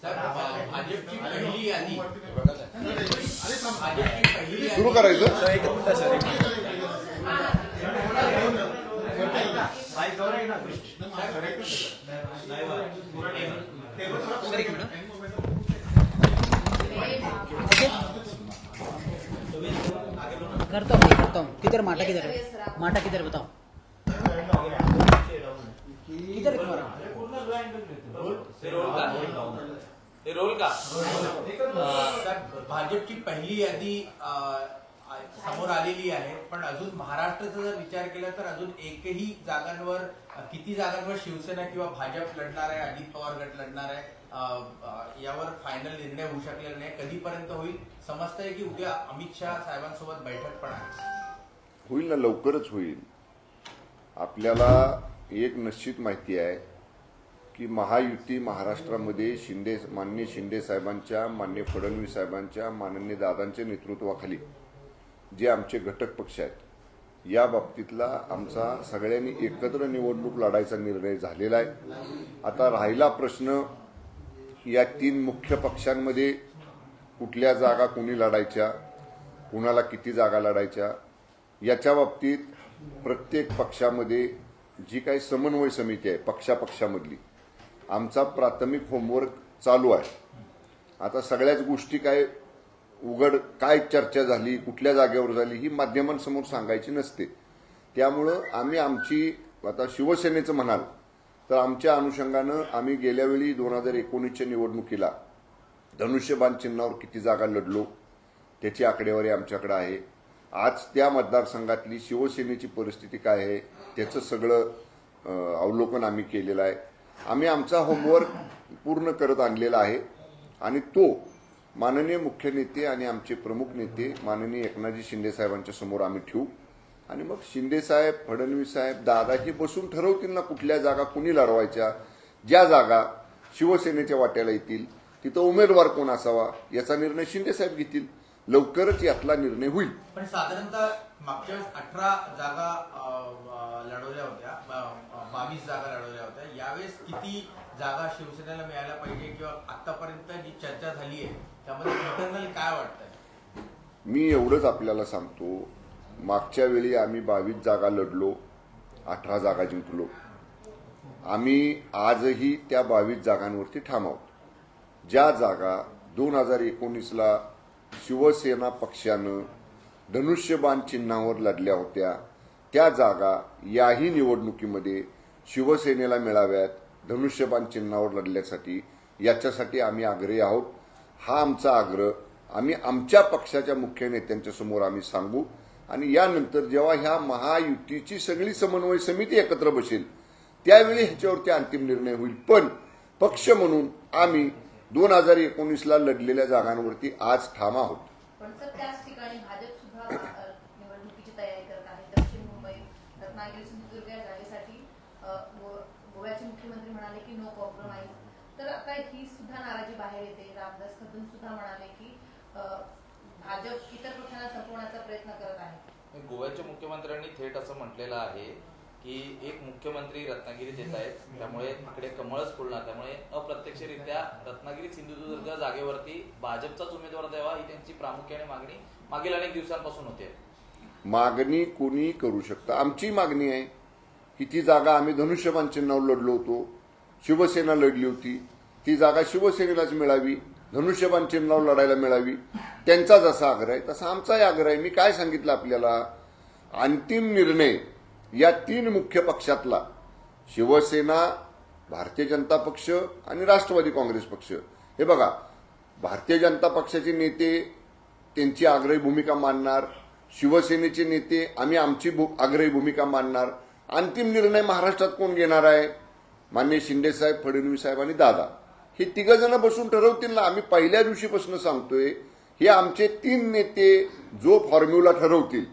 Sir भाजपची पहिली यादी भाजपची पहिली यादी सुरू करायचं करता हूँ भाई करता हूँ किधर माटा किधर है माटा किधर बताओ किधर रोल का? सर भाजपची पहिली यादी समोर आलेली आहे पण अजून महाराष्ट्राचा जर विचार केला तर अजून एकही जागांवर किती जागांवर शिवसेना किंवा भाजप लढणार आहे अजित पवार गट लढणार आहे यावर फायनल निर्णय होऊ शकलेला नाही. कधीपर्यंत होईल? समजतंय की उद्या अमित शहा साहेबांसोबत बैठक पण आहे. होईल ना लवकरच होईल. आपल्याला एक निश्चित माहिती आहे की महायुती महाराष्ट्रामध्ये शिंदे मान्य शिंदे साहेबांच्या मान्य फडणवीस साहेबांच्या माननीय दादांच्या नेतृत्वाखाली जे आमचे घटक पक्ष आहेत या बाबतीतला आमचा सगळ्यांनी एकत्र निवडणूक लढायचा निर्णय झालेला आहे. आता राहिला प्रश्न या तीन मुख्य पक्षांमध्ये कुठल्या जागा कुणी लढायच्या कुणाला किती जागा लढायच्या याच्या बाबतीत प्रत्येक पक्षामध्ये जी काही समन्वय समिती आहे पक्षापक्षामधली आमचा प्राथमिक होमवर्क चालू आहे. आता सगळ्याच गोष्टी काय उघड काय चर्चा झाली कुठल्या जागेवर झाली ही माध्यमांसमोर सांगायची नसते. त्यामुळं आम्ही आमची आता शिवसेनेचं म्हणाल तर आमच्या अनुषंगानं आम्ही गेल्यावेळी दोन हजार एकोणीसच्या निवडणुकीला धनुष्यबाण चिन्हावर किती जागा लढलो त्याची आकडेवारी आमच्याकडे आहे. आज त्या मतदारसंघातली शिवसेनेची परिस्थिती काय आहे त्याचं सगळं अवलोकन आम्ही केलेलं आहे. आम्ही आमचा होमवर्क पूर्ण करत आणलेला आहे. आणि तो माननीय मुख्य नेते आणि आमचे प्रमुख नेते माननीय एकनाथजी शिंदे साहेबांच्या समोर आम्ही ठेवू. आणि मग शिंदे साहेब फडणवीस साहेब दादा हे बसून ठरवतील ना कुठल्या जागा कुणी लढवायच्या. ज्या जागा शिवसेनेच्या वाट्याला येतील तिथं उमेदवार कोण असावा याचा निर्णय शिंदे साहेब घेतील. लवकरच यातला निर्णय होईल. पण साधारणतः मागच्या वेळेस अठरा जागा लढवल्या होत्या. बावीस जागा लढवल्या होत्या. यावेळेस किती जागा शिवसेनेला मिळायला पाहिजे किंवा आतापर्यंत जी चर्चा झाली आहे त्यामध्ये इंटरनल काय वाटतंय? मी एवढंच आपल्याला सांगतो. मागच्या वेळी आम्ही बावीस जागा लढलो अठरा जागा जिंकलो. आम्ही आजही त्या बावीस जागांवरती ठाम आहोत. ज्या जागा दोन हजार एकोणीसला शिवसेना पक्षानं धनुष्यबाण चिन्हावर लढल्या होत्या. त्या जागा याही निवडणुकीमध्ये शिवसेनेला मिळाव्यात धनुष्यबाण चिन्हावर लढल्यासाठी. याच्यासाठी आम्ही आग्रही आहोत. हा आमचा आग्रह. आम्ही आमच्या पक्षाच्या मुख्य नेत्यांच्या समोर आम्ही सांगू. आणि यानंतर जेव्हा ह्या महायुतीची सगळी समन्वय समिती एकत्र बसेल त्यावेळी ह्याच्यावरती अंतिम निर्णय होईल. पण पक्ष म्हणून आम्ही दोन हजार एकोणीसला लढलेल्या जागांवरती आज ठाम आहोत पण सर त्याच ठिकाणी भाजप सुद्धा अ, निवडणुकीची तयारी करत आहे. दक्षिण मुंबई रत्नागिरी सिंधुदुर्ग या जागेसाठी अ, गो- गोव्याचे मुख्यमंत्री म्हणाले की नो कॉम्प्रोमाइज तर आता ही सुद्धा नाराजी बाहेर येते. रामदास कदम सुद्धा म्हणाले की भाजप इतर पक्षांना संपवण्याचा प्रयत्न करत आहे. गोव्याच्या मुख्यमंत्र्यांनी थेट असं म्हटलेलं आहे की एक मुख्यमंत्री रत्नागिरीत येत आहेत. त्यामुळे इकडे कमळच फुलणार. त्यामुळे अप्रत्यक्षरित्या रत्नागिरी सिंधुदुर्ग जागेवरती भाजपचाच उमेदवार द्यावा ही त्यांची प्रामुख्याने मागणी मागील अनेक दिवसांपासून होते. मागणी कोणी करू शकतं? आमची मागणी आहे. की ती जागा आम्ही धनुष्यबाण चिन्हावर लढलो होतो. शिवसेना लढली होती. ती जागा शिवसेनेलाच मिळावी. धनुष्यबाण चिन्हावर लढायला मिळावी. त्यांचा जसा आग्रह आहे. तसा आमचाही आग्रह आहे. मी काय सांगितलं आपल्याला? अंतिम निर्णय या तीन मुख्य पक्षातला शिवसेना भारतीय जनता पक्ष आणि राष्ट्रवादी काँग्रेस पक्ष. हे बघा भारतीय जनता पक्षाचे नेते त्यांची आग्रही भूमिका मांडणार शिवसेनेचे नेते आम्ही आमची भू- आग्रही भूमिका मांडणार. अंतिम निर्णय महाराष्ट्रात कोण घेणार आहे? मान्य शिंदेसाहेब फडणवीस साहेब आणि दादा. हे तिघजण बसून ठरवतील ना. आम्ही पहिल्या दिवशीपासून सांगतोय हे आमचे तीन नेते जो फॉर्म्युला ठरवतील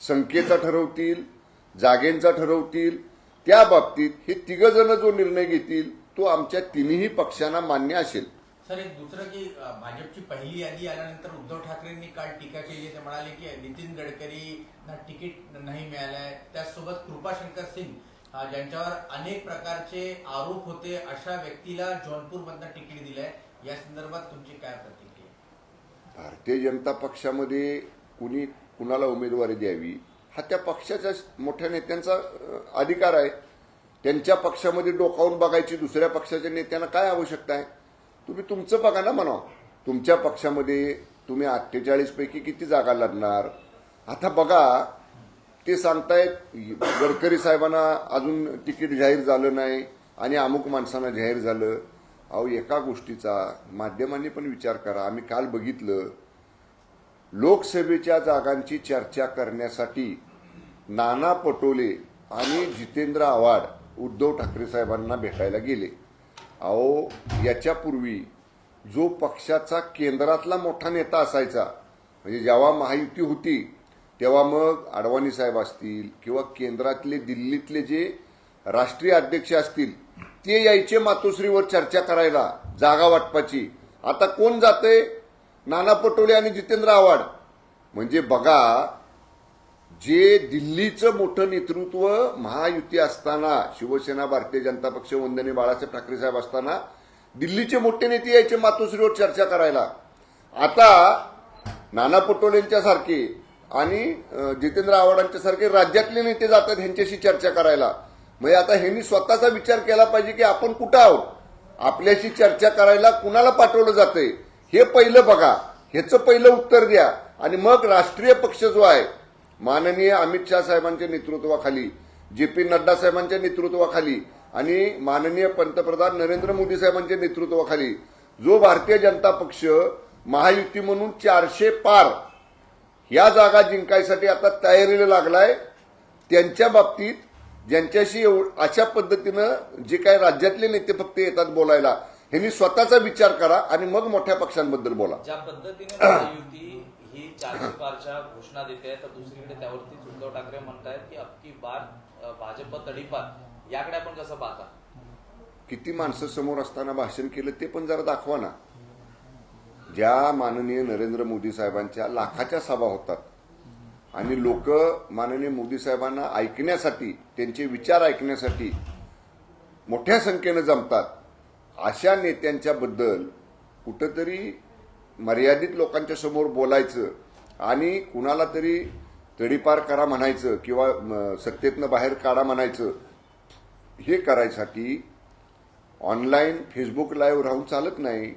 संख्येचा ठरवतील जागेंचा ठरवतील त्या बाबतीत हे तिघ जण जो निर्णय घेतील तो आमच्या तिन्ही पक्षांना मान्य असेल. सर एक दुसरं की भाजपची पहिली यादी आल्यानंतर उद्धव ठाकरेंनी काल टीका केली ते म्हणाले की नितीन गडकरींना तिकीट नाही मिळालंय. त्याचसोबत कृपाशंकर सिंग ज्यांच्यावर अनेक प्रकारचे आरोप होते अशा व्यक्तीला जौनपूरमधनं तिकीट दिलंय. या संदर्भात तुमची काय प्रतिक्रिया? भारतीय जनता पक्षामध्ये कुणी कुणाला उमेदवारी द्यावी? हा त्या पक्षाच्या मोठ्या नेत्यांचा अधिकार आहे. त्यांच्या पक्षामध्ये डोकावून बघायची दुसऱ्या पक्षाच्या नेत्यांना काय आवश्यकता आहे? तुम्ही तुमचं बघा ना म्हणा तुमच्या पक्षामध्ये तुम्ही अठ्ठेचाळीसपैकी किती जागा लढणार? आता बघा ते सांगतायत गडकरी साहेबांना अजून तिकीट जाहीर झालं नाही आणि अमुक माणसांना जाहीर झालं. अहो एका गोष्टीचा माध्यमांनी पण विचार करा. आम्ही काल बघितलं लोकसभेच्या जागांची चर्चा करण्यासाठी नाना पटोले आणि जितेंद्र आव्हाड उद्धव ठाकरे साहेबांना भेटायला गेले. अहो याच्यापूर्वी जो पक्षाचा केंद्रातला मोठा नेता असायचा म्हणजे जेव्हा महायुती होती तेव्हा मग अडवाणी साहेब असतील किंवा केंद्रातले दिल्लीतले जे राष्ट्रीय अध्यक्ष असतील ते यायचे मातोश्रीवर चर्चा करायला जागा वाटपाची. आता कोण जाते नाना पटोले आणि जितेंद्र आव्हाड. म्हणजे बघा जे दिल्लीचं मोठं नेतृत्व महायुती असताना शिवसेना भारतीय जनता पक्ष वंदने बाळासाहेब ठाकरे साहेब असताना दिल्लीचे मोठे नेते यायचे मातोश्रीवर चर्चा करायला. आता नाना पटोलेंच्या सारखे आणि जितेंद्र आव्हाडांच्या सारखे राज्यातले नेते जातात ह्यांच्याशी चर्चा करायला. म्हणजे आता ह्यांनी स्वतःचा विचार केला पाहिजे की आपण कुठं आहोत? आपल्याशी चर्चा करायला कुणाला पाठवलं जातंय? हे पहिलं बघा. ह्याचं पहिलं उत्तर द्या. आणि मग राष्ट्रीय पक्ष जो आहे माननीय अमित शाह साहेबांच्या नेतृत्वाखाली जे पी नड्डा साहेबांच्या नेतृत्वाखाली आणि माननीय पंतप्रधान नरेंद्र मोदी साहेबांच्या नेतृत्वाखाली जो भारतीय जनता पक्ष महायुती म्हणून चारशे पार ह्या जागा जिंकायसाठी आता तयारीला लागलाय. त्यांच्या बाबतीत ज्यांच्याशी एव- अशा पद्धतीनं जे काही राज्यातले नेते फक्त येतात बोलायला ह्यांनी स्वतःचा विचार करा आणि मग मोठ्या पक्षांबद्दल बोला. ज्या पद्धतीने महायुती ही चारशे पारच्या घोषणा देते तर दुसरीकडे त्यावरतीच उद्धव ठाकरे म्हणतायत की अबकी बार भाजप तडीपार. याकडे आपण कसं पाहता? किती माणसं समोर असताना भाषण केलं ते पण जरा दाखवा ना. ज्या माननीय नरेंद्र मोदी साहेबांच्या लाखाच्या सभा होतात आणि लोक माननीय मोदी साहेबांना ऐकण्यासाठी त्यांचे विचार ऐकण्यासाठी मोठ्या संख्येनं जमतात अशा नेत्यांच्या बद्दल कुठंतरी मर्यादित लोकांच्या समोर बोलायचं आणि कुणाला तरी तडीपार करा म्हणायचं किंवा सत्तेतनं बाहेर काढा म्हणायचं हे करायसाठी ऑनलाईन फेसबुक लाईव्ह राहून चालत नाही.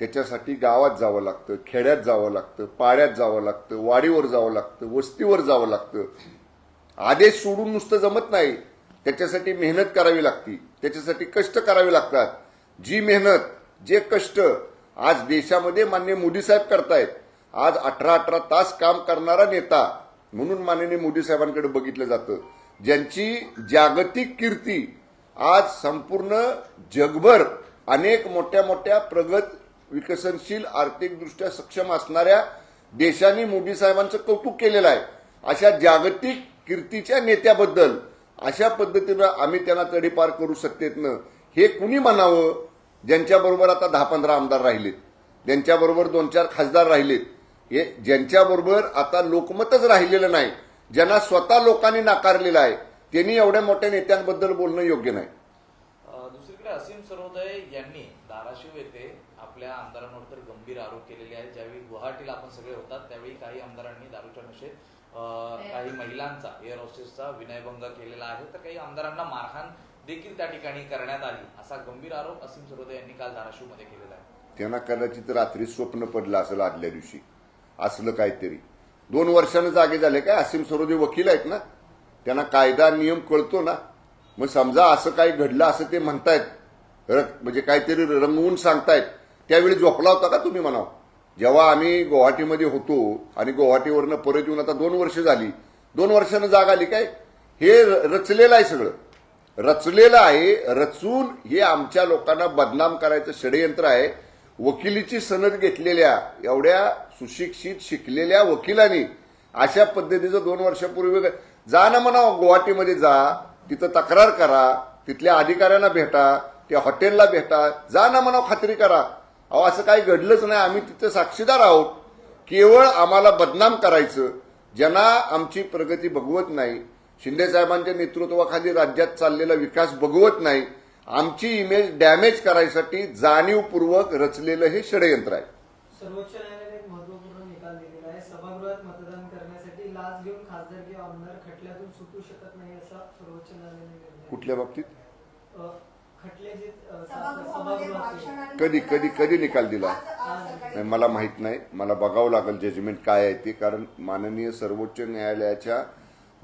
त्याच्यासाठी गावात जावं लागतं खेड्यात जावं लागतं पाड्यात जावं लागतं वाडीवर जावं लागतं वस्तीवर जावं लागतं. आदेश सोडून नुसतं जमत नाही. त्याच्यासाठी मेहनत करावी लागती. त्याच्यासाठी कष्ट करावे लागतात. जी मेहनत जे कष्ट आज देशामध्ये मान्य मोदी साहेब करतायत आज अठरा अठरा तास काम करणारा नेता म्हणून माननीय मोदी साहेबांकडे बघितलं जातं. ज्यांची जागतिक कीर्ती आज संपूर्ण जगभर अनेक मोठ्या मोठ्या प्रगत विकसनशील आर्थिकदृष्ट्या सक्षम असणाऱ्या देशांनी मोदी साहेबांचं कौतुक केलेलं आहे. अशा जागतिक कीर्तीच्या नेत्याबद्दल अशा पद्धतीनं आम्ही त्यांना तडीपार करू सत्तेतनं हे कुणी म्हणावं? ज्यांच्याबरोबर आता दहा पंधरा आमदार राहिलेत. ज्यांच्याबरोबर दोन चार खासदार राहिलेत. हे ज्यांच्याबरोबर आता लोकमतच राहिलेलं नाही ज्यांना स्वतः लोकांनी नाकारलेलं आहे त्यांनी एवढ्या मोठ्या नेत्यांबद्दल बोलणं योग्य नाही. दुसरीकडे असीम सरोदय यांनी धाराशिव येथे आपल्या आमदारांवर तर गंभीर आरोप केलेले आहेत. ज्यावेळी गुवाहाटीला आपण सगळे होतात त्यावेळी काही आमदारांनी दारूच्या नशेत काही महिलांचा एअर होस्टेसचा विनयभंग केलेला आहे. तर काही आमदारांना मारहाण देखील त्या ठिकाणी करण्यात आली. असा गंभीर आरोप असीम सरोदे यांनी काल धाराशिवमध्ये केलेला आहे. त्यांना कदाचित रात्री स्वप्न पडलं असेल आदल्या दिवशी. असलं काहीतरी. दोन वर्षानं जागे झाले काय? असीम सरोदे वकील आहेत ना? त्यांना कायदा नियम कळतो ना? मग समजा असं काही घडलं असं ते म्हणतायत. म्हणजे काहीतरी रंगवून सांगतायत. त्यावेळी झोपला होता का तुम्ही म्हणाव? जेव्हा आम्ही गुवाहाटीमध्ये होतो आणि गुवाहाटीवरनं परत येऊन आता दोन वर्ष झाली. दोन वर्षानं जाग आली काय? हे र- रचलेलं आहे सगळं. रचलेलं आहे. रचून हे आमच्या लोकांना बदनाम करायचं षडयंत्र आहे. वकिलीची सनद घेतलेल्या एवढ्या सुशिक्षित शिकलेल्या वकिलांनी अशा पद्धतीचं दोन वर्षापूर्वी जा ना म्हणा गुवाहाटीमध्ये जा. तिथं तक्रार करा. तिथल्या अधिकाऱ्यांना भेटा. त्या हॉटेलला भेटा. जा ना म्हणा खात्री करा. अहो असं काही घडलंच नाही. आम्ही तिथं साक्षीदार आहोत. केवळ आम्हाला बदनाम करायचं. ज्यांना आमची प्रगती बघवत नाही. शिंदे साहेबांच्या नेतृत्वाखाली राज्यात चाललेला विकास बघवत नाही आमची इमेज डॅमेज करायसाठी जाणीवपूर्वक रचलेलं हे षडयंत्र आहे. सर्वोच्च न्यायालयाने एक महत्त्वपूर्ण निकाल दिलेला आहे. सभागृहात मतदान करण्यासाठी लाच घेऊन खासदार किंवा आमदार खटल्यातून सुटू शकत नाही असा सर्वोच्च न्यायालयाने. कुठल्या बाबतीत? खटले जे सभागृहात कधी- कधी- कधी निकाल दिला? नाही, मला माहीत नाही. मला बघावं लागेल जजमेंट काय आहे ते कारण माननीय सर्वोच्च न्यायालयाच्या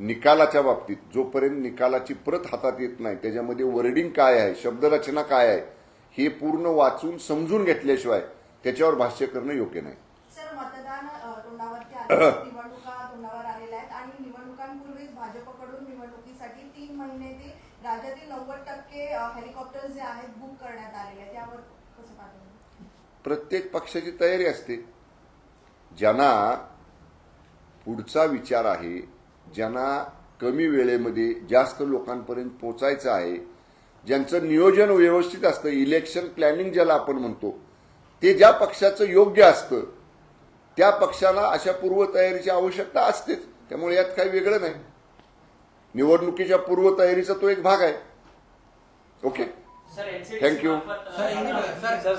निकालाच्या बाबतीत जोपर्यंत निकालाची प्रत हातात येत नाही त्याच्यामध्ये वर्डिंग काय आहे शब्दरचना काय आहे हे पूर्ण वाचून समजून घेतल्याशिवाय त्याच्यावर भाष्य करणं योग्य नाही. प्रत्येक पक्षाची तयारी असते. ज्यांना पुढचा विचार आहे ज्यांना कमी वेळेमध्ये जास्त लोकांपर्यंत पोचायचं आहे ज्यांचं नियोजन व्यवस्थित असतं इलेक्शन प्लॅनिंग ज्याला आपण म्हणतो ते ज्या पक्षाचं योग्य असतं त्या पक्षाला अशा पूर्वतयारीची आवश्यकता असतेच. त्यामुळे यात काही वेगळं नाही. निवडणुकीच्या पूर्वतयारीचा तो एक भाग आहे. ओके? थँक्यू सर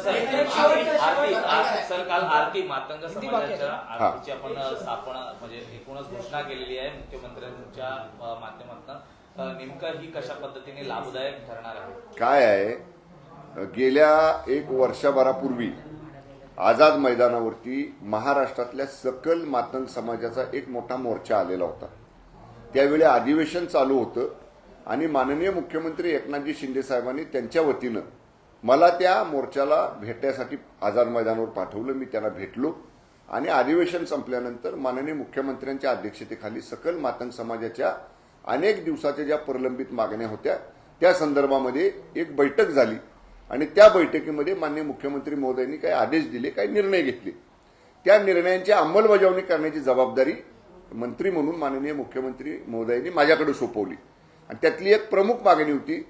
सर काल आरती मातंग समाजाच्या. आरतीची आपण स्थापना म्हणजे एकूणच घोषणा केलेली आहे मुख्यमंत्र्यांच्या माध्यमातून. नेमकं ही कशा पद्धतीने लाभदायक ठरणार आहे? काय आहे? गेल्या एक वर्षभरापूर्वी आझाद मैदानावरती महाराष्ट्रातल्या सकल मातंग समाजाचा एक मोठा मोर्चा आलेला होता. त्यावेळी अधिवेशन चालू होतं. आणि माननीय मुख्यमंत्री एकनाथजी शिंदे साहेबांनी त्यांच्या वतीनं मला त्या मोर्चाला भेटण्यासाठी आझाद मैदानावर पाठवलं मी त्यांना भेटलो. आणि अधिवेशन संपल्यानंतर माननीय मुख्यमंत्र्यांच्या अध्यक्षतेखाली सकल मातंग समाजाच्या अनेक दिवसाच्या ज्या प्रलंबित मागण्या होत्या त्या संदर्भामध्ये एक बैठक झाली. आणि त्या बैठकीमध्ये मान्य मुख्यमंत्री महोदयांनी काही आदेश दिले काही निर्णय घेतले. त्या निर्णयांची अंमलबजावणी करण्याची जबाबदारी मंत्री म्हणून माननीय मुख्यमंत्री महोदयांनी माझ्याकडे सोपवली. आणि त्यातली एक प्रमुख मागणी होती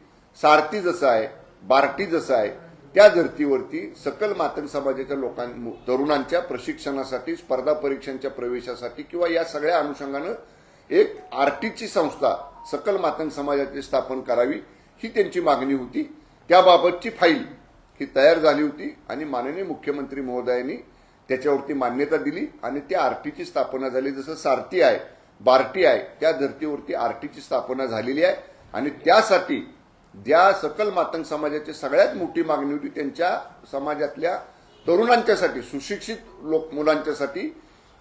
सारथी जसं आहे बार्टी जसं आहे त्या धर्तीवरती सकल मातंग समाजाच्या लोकां तरुणांच्या प्रशिक्षणासाठी स्पर्धा परीक्षांच्या प्रवेशासाठी किंवा या सगळ्या अनुषंगानं एक आरटीची संस्था सकल मातंग समाजाची स्थापन करावी ही त्यांची मागणी होती. त्याबाबतची फाईल ही तयार झाली होती आणि माननीय मुख्यमंत्री महोदयांनी त्याच्यावरती मान्यता दिली आणि त्या आरटीची स्थापना झाली. जसं सारथी आहे बार्टी आहे त्या धर्तीवरती आरटीची स्थापना झालेली आहे. आणि त्यासाठी ज्या सकल मातंग समाजाची सगळ्यात मोठी मागणी होती त्यांच्या समाजातल्या तरुणांच्यासाठी सुशिक्षित लोक मुलांच्यासाठी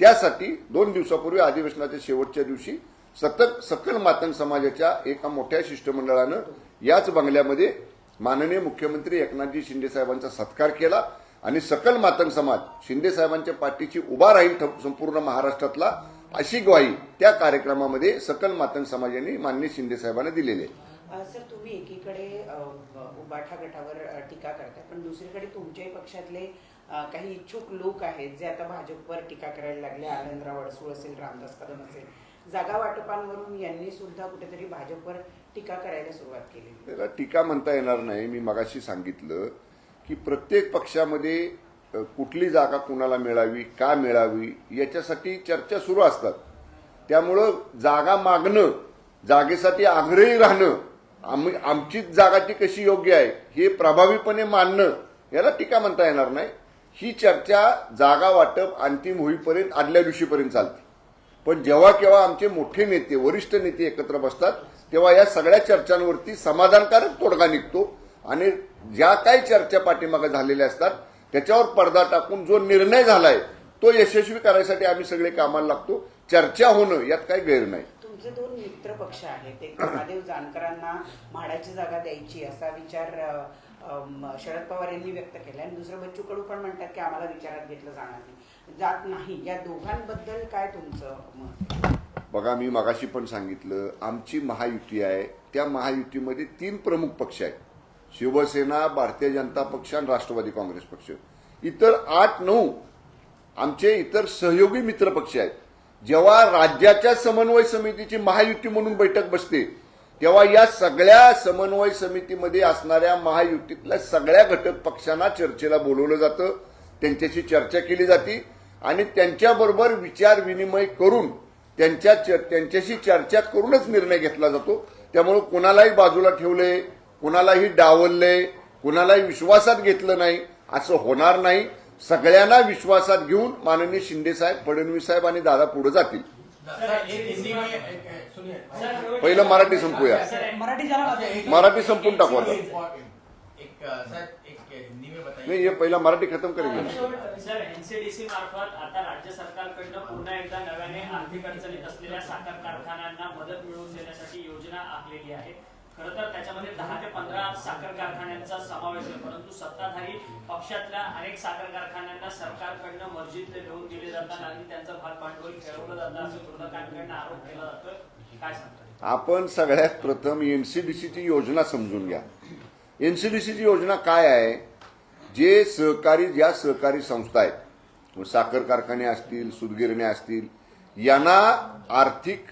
त्यासाठी दोन दिवसापूर्वी अधिवेशनाच्या शेवटच्या दिवशी सतत सकल मातंग समाजाच्या एका मोठ्या शिष्टमंडळानं याच बंगल्यामध्ये माननीय मुख्यमंत्री एकनाथजी शिंदे साहेबांचा सत्कार केला. आणि सकल मातंग समाज शिंदे साहेबांच्या पाठीची उभा राहील ठ- संपूर्ण महाराष्ट्रातला अशी ग्वाही त्या कार्यक्रमामध्ये सकल मातंग समाजाने माननीय शिंदे साहेबांना दिलेली आहे. सर तुम्ही एकीकडे उबाठा गटावर टीका करताय पण दुसरीकडे तुमच्याही पक्षातले काही इच्छुक लोक आहेत जे आता भाजपवर टीका करायला लागले आनंदराव अडसूळ असेल रामदास कदम असेल जागा वाटपांवरून यांनी सुद्धा कुठेतरी भाजपवर टीका करायला सुरुवात केली. त्याला टीका म्हणता येणार नाही. मी मगाशी सांगितलं की प्रत्येक पक्षामध्ये कुठली जागा कुणाला मिळावी का मिळावी याच्यासाठी चर्चा सुरू असतात. त्यामुळं जागा मागणं जागेसाठी आग्रही राहणं आम्ही आमचीच जागा ती कशी योग्य आहे हे प्रभावीपणे मानणं याला टीका म्हणता येणार नाही. ही चर्चा जागा वाटप अंतिम होईपर्यंत आदल्या दिवशीपर्यंत चालते. पण जेव्हा केव्हा आमचे मोठे नेते वरिष्ठ नेते एकत्र बसतात तेव्हा या सगळ्या चर्चांवरती समाधानकारक तोडगा निघतो. आणि ज्या काही चर्चा पाठीमागे झालेल्या असतात त्याच्यावर पडदा टाकून जो निर्णय झालाय तो यशस्वी करायसाठी आम्ही सगळे कामाला लागतो. चर्चा होणं यात काही गैर नाही. तुमचे दोन मित्र पक्ष आहेत. एक महादेव जानकरांना म्हाडाची जागा द्यायची असा विचार शरद पवार यांनी व्यक्त केला आणि दुसरं बच्चू कडू पण म्हणतात की आम्हाला विचारात घेतलं जाणार नाही. जात नाही. या दोघांबद्दल काय तुमचं मत? बघा मी मगाशी पण सांगितलं. आमची महायुती आहे. त्या महायुतीमध्ये तीन प्रमुख पक्ष आहेत. शिवसेना भारतीय जनता पक्ष आणि राष्ट्रवादी काँग्रेस पक्ष. इतर आठ नऊ आमचे इतर सहयोगी मित्र पक्ष आहेत. जेव्हा राज्याच्या समन्वय समितीची महायुती म्हणून बैठक बसते तेव्हा या सगळ्या समन्वय समितीमध्ये असणाऱ्या महायुतीतल्या सगळ्या घटक पक्षांना चर्चेला बोलवलं जातं त्यांच्याशी चर्चा केली जाते आणि त्यांच्याबरोबर विचार विनिमय करून त्यांच्या त्यांच्याशी चर्चा करूनच निर्णय घेतला जातो. त्यामुळे कुणालाही बाजूला ठेवले कुणालाही डावलले कुणालाही विश्वासात घेतलं नाही असं होणार नाही. सगळ्यांना विश्वासात घेऊन माननीय शिंदे साहेब फडणवीस साहेब आणि दादा पुढे जातील. पहिलं मराठी संपूया. मराठी संपून टाकू आता. नाही हे पहिला मराठी खतम करेल. सर एनसीडीसी मार्फत आता राज्य सरकारकडनं पुन्हा एकदा नव्याने आर्थिक अडचणीत असलेल्या साखर कारखान्यांना मदत मिळवून देण्यासाठी योजना आखलेली आहे. खरं तर त्याच्यामध्ये दहा ते पंधरा साखर कारखान्यांचा समावेश आहे परंतु सत्ताधारी पक्षातल्या अनेक साखर कारखान्यांना सरकारकडनं मर्जीत घेऊन दिले जातात आणि त्यांचं भाग भांडवल खेळवलं जातं असं विरोधकांकडनं आरोप केला जातो काय सांगतात आपण सगळ्यात प्रथम एनसीडीसीची योजना समजून घ्या. एनसीडीसीची योजना काय आहे? जे सहकारी ज्या सहकारी संस्था आहेत साखर कारखाने असतील सुदगिरण्या असतील यांना आर्थिक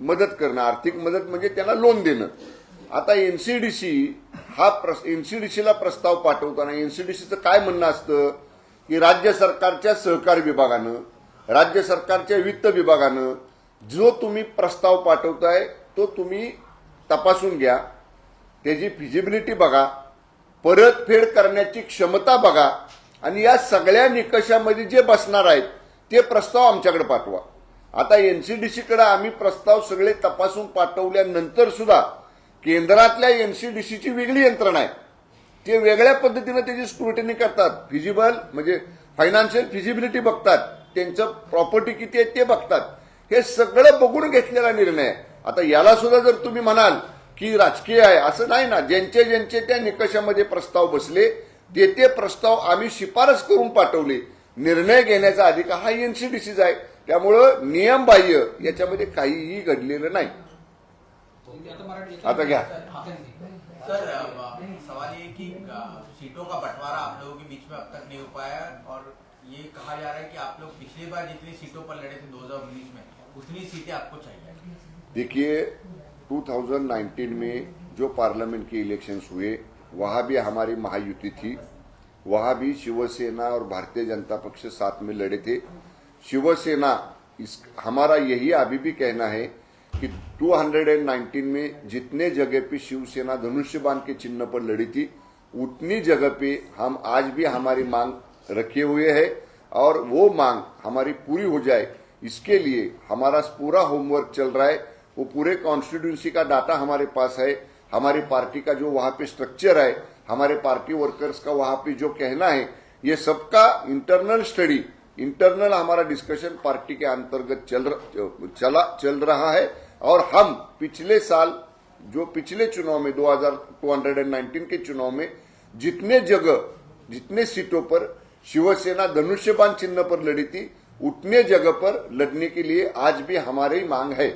मदत करणं आर्थिक मदत म्हणजे त्यांना लोन देणं. आता एनसीडीसी हा एनसीडीसीला प्रस्ताव पाठवताना एनसीडीसीचं काय म्हणणं असतं? की राज्य सरकारच्या सहकार विभागानं राज्य सरकारच्या वित्त विभागानं जो तुम्ही प्रस्ताव पाठवताय तो तुम्ही तपासून घ्या. त्याची फिजिबिलिटी बघा. परतफेड करण्याची क्षमता बघा. आणि या सगळ्या निकषामध्ये जे बसणार आहेत ते प्रस्ताव आमच्याकडे पाठवा. आता एनसीडीसीकडे आम्ही प्रस्ताव सगळे तपासून पाठवल्यानंतर सुद्धा केंद्रातल्या एनसीडीसीची वेगळी यंत्रणा आहे. ते वेगळ्या पद्धतीनं त्याची स्क्रुटनी करतात. फिजिबल म्हणजे फायनान्शियल फिजिबिलिटी बघतात. त्यांचं प्रॉपर्टी किती आहे ते बघतात. हे सगळं बघून घेतलेला निर्णय. आहे आता याला सुद्धा जर तुम्ही म्हणाल की राजकीय आहे असं नाही ना. ज्यांचे ज्यांचे त्या निकषामध्ये प्रस्ताव बसले ते ते प्रस्ताव आम्ही शिफारस करून पाठवले. निर्णय घेण्याचा अधिकार हा एनसीडीसीचा आहे. त्यामुळं नियमबाह्य याच्यामध्ये काहीही घडलेलं नाही. आता घ्या सर सवाल ये कि सीटों का बंटवारा आप लोगों के बीच में अब तक नहीं हो पाया और ये कहा जा रहा है कि आप लोग पिछली बार जितनी सीटों पर लड़े थे 2019 में उतनी सीटें आपको चाहिए देखिए 2019 में जो पार्लियामेंट के इलेक्शंस हुए वहाँ भी हमारी महायुति थी। वहाँ भी शिवसेना और भारतीय जनता पक्ष साथ में लड़े थे। शिवसेना इस हमारा यही अभी भी कहना है कि 219 में जितने जगह पे शिवसेना धनुष्य बाण के चिन्ह पर लड़ी थी, उतनी जगह पे हम आज भी हमारी मांग रखे हुए है और वो मांग हमारी पूरी हो जाए। इसके लिए हमारा पूरा होमवर्क चल रहा है। वो पूरे कॉन्स्टिट्यूंसी का डाटा हमारे पास है। हमारी पार्टी का जो वहाँ पे स्ट्रक्चर है, हमारे पार्टी वर्कर्स का वहाँ पे जो कहना है, ये सबका इंटरनल स्टडी इंटरनल हमारा डिस्कशन पार्टी के अंतर्गत चल चला, चल रहा है। और हम पिछले साल जो पिछले चुनाव में 2019 के चुनाव में जितने जगह जितने सीटों पर शिवसेना धनुष्यबान चिन्ह पर लड़ी थी उतने जगह पर लड़ने के लिए आज भी हमारी मांग है।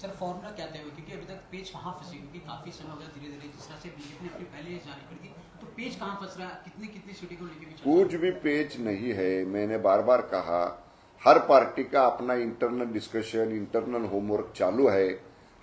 सर फॉर्मूला क्या तय क्योंकि अभी तक पेज कहाँ फंसे? क्योंकि काफ़ी समय हो गया धीरे धीरे जिस तरह से बीजेपी ने अपनी पहले जारी कर दी तो पेज कहाँ फंस रहा? है कितनी कितनी सीटें को लेकर कुछ भी पेच नहीं है मैंने बार बार कहा हर पार्टी का अपना इंटरनल डिस्कशन इंटरनल होमवर्क चालू है।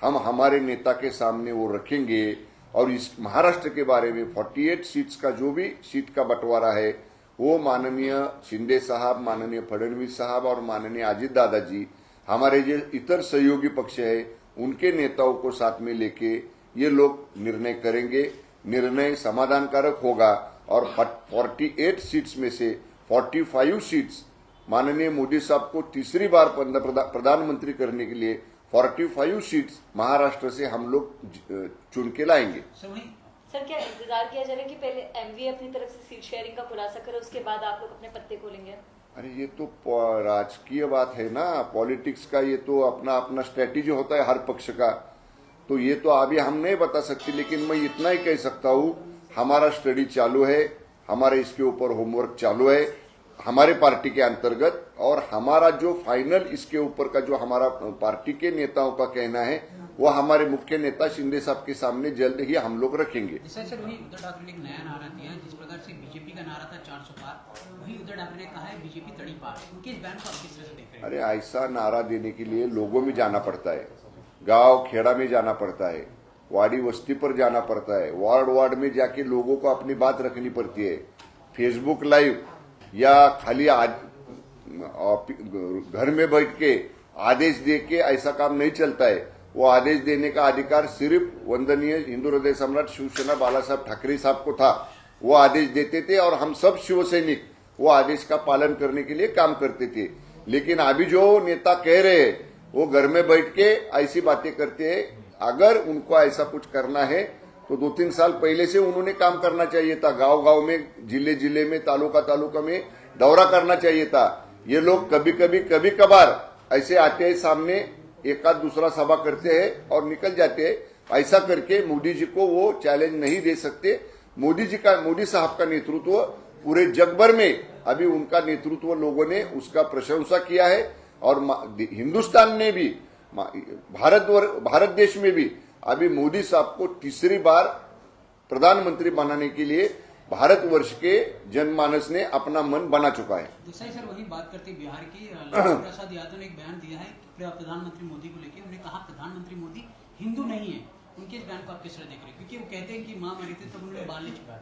हम हमारे नेता के सामने वो रखेंगे और इस महाराष्ट्र के बारे में 48 सीट्स का जो भी सीट का बंटवारा है, वो माननीय शिंदे साहब, माननीय फडणवीस साहब और माननीय अजित दादाजी, हमारे जो इतर सहयोगी पक्ष है, उनके नेताओं को साथ में लेके ये लोग निर्णय करेंगे। निर्णय समाधानकारक होगा और 48 सीट्स में से 45 सीट्स माननीय मोदी साहब को तीसरी बार प्रधानमंत्री करने के लिए 45 सीट्स महाराष्ट्र से हम लोग चुन के लाएँगे। सर क्या इंतज़ार किया जा रहा है कि पहले एमवी अपनी तरफ़ से सीट शेयरिंग का खुलासा करे उसके बाद आप लोग अपने पत्ते खोलेंगे? अरे ये तो राजकीय बात है ना। पॉलिटिक्स का ये तो अपना अपना स्ट्रेटेजी होता है हर पक्ष का। तो ये तो अभी हम नहीं बता सकते लेकिन मैं इतना ही कह सकता हूँ हमारा स्टडी चालू है हमारे इसके ऊपर होमवर्क चालू है। हमारे पार्टी के अंतर्गत और हमारा जो फाइनल इसके ऊपर का जो हमारा पार्टी के नेताओं का कहना है वो हमारे मुख्य नेता शिंदे साहब के सामने जल्द ही हम लोग रखेंगे। सर सर वही उद्धव ठाकरे ने एक नया नारा दिया जिस प्रकार से बीजेपी का नारा था 400 पार वही उद्धव ठाकरे ने कहा है बीजेपी तड़ी पार। उनके इस बयान को आप किस तरह से देख रहे हैं? अरे ऐसा नारा देने के लिए लोगों में जाना पड़ता है। गाँव खेड़ा में जाना पड़ता है। वाड़ी वस्ती पर जाना पड़ता है। वार्ड वार्ड में जाके लोगों को अपनी बात रखनी पड़ती है। फेसबुक लाइव या खाली ऑफि- घर में बैठ के आदेश दे के ऐसा काम नहीं चलता है। वो आदेश देने का अधिकार सिर्फ़ वंदनीय हिंदू हृदय सम्राट शिवसेना बाला साहब ठाकरे साहब को था। वो आदेश देते थे और हम सब शिवसैनिक वो आदेश का पालन करने के लिए काम करते थे। लेकिन अभी जो नेता कह रहे हैं, वो घर में बैठ के ऐसी बातें करते हैं, अगर उनको ऐसा कुछ करना है तो दो तीन साल पहले से उन्होंने काम करना चाहिए था। गाँव गाँव में ज़िले ज़िले में तालुका तालुका में दौरा करना चाहिए था। ये लोग कभी कभी कभी कभार ऐसे आते हैं सामने एक आध दूसरा सभा करते हैं और निकल जाते हैं। ऐसा करके मोदी जी को वो चैलेंज नहीं दे सकते। मोदी जी का, मोदी साहब का नेतृत्व पूरे जग भर में, अभी उनका नेतृत्व लोगों ने उसका प्रशंसा किया है। और हिंदुस्तान ने भी भारत भारत देश में भी अभी मोदी साहब को तीसरी बार प्रधानमंत्री बनाने के लिए भारतवर्ष के जनमानस ने अपना मन बना चुका है। देसाई सर वही बात करते हैं बिहार की प्रसाद यादव ने एक बयान दिया है प्रधानमंत्री मोदी को लेकर उन्होंने कहा प्रधानमंत्री मोदी हिंदू नहीं है। उनके इस बयान को आप किस तरह देख रहे हैं? क्योंकि वो कहते हैं कि माँ मरी थी तब उन्होंने बाल नहीं छुपाया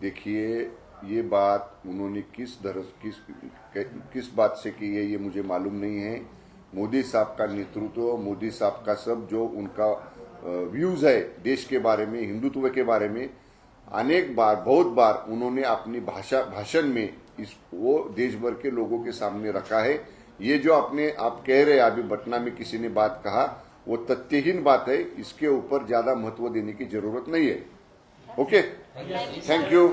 देखिए ये बात उन्होंने किस दर किस किस बात से की है ये मुझे मालूम नहीं है। मोदी साहब का नेतृत्व मोदी साहब का सब जो उनका व्यूज़ है देश के बारे में हिंदुत्व के बारे में अनेक बार बहुत बार उन्होंने अपनी भाषा भाषण में इस वो देश भर के लोगों के सामने रखा है। ये जो आपने आप कह रहे हैं अभी पटना में किसी ने बात कहा वो तथ्यहीन बात है इसके ऊपर ज़्यादा महत्व देने की ज़रूरत नहीं है। ओके? Thank you